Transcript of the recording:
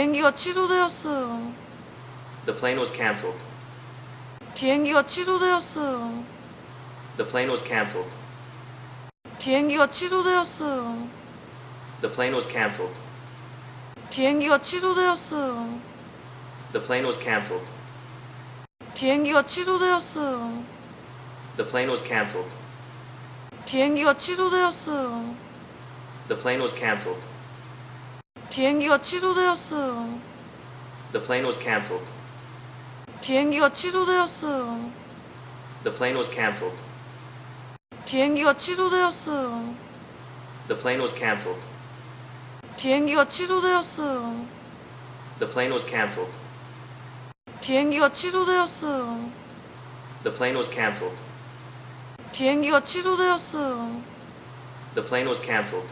비행기가 취소되었어요. The plane was canceled. 비행기가 취소되었어요. The plane was canceled. 비행기가 취소되었어요. The plane was canceled. 비행기가 취소되었어요. The plane was canceled. 비행기가 취소되었어요. The plane was canceled. 비행기가 취소되었어요. The plane was canceled. 비행기가 취소되었어요. The plane was canceled. 비행기가 취소되었어요. The plane was canceled. 비행기가 취소되었어요. The plane was canceled. 비행기가 취소되었어요. The plane was canceled. 비행기가 취소되었어요. The plane was canceled. 비행기가 취소되었어요. The plane was canceled.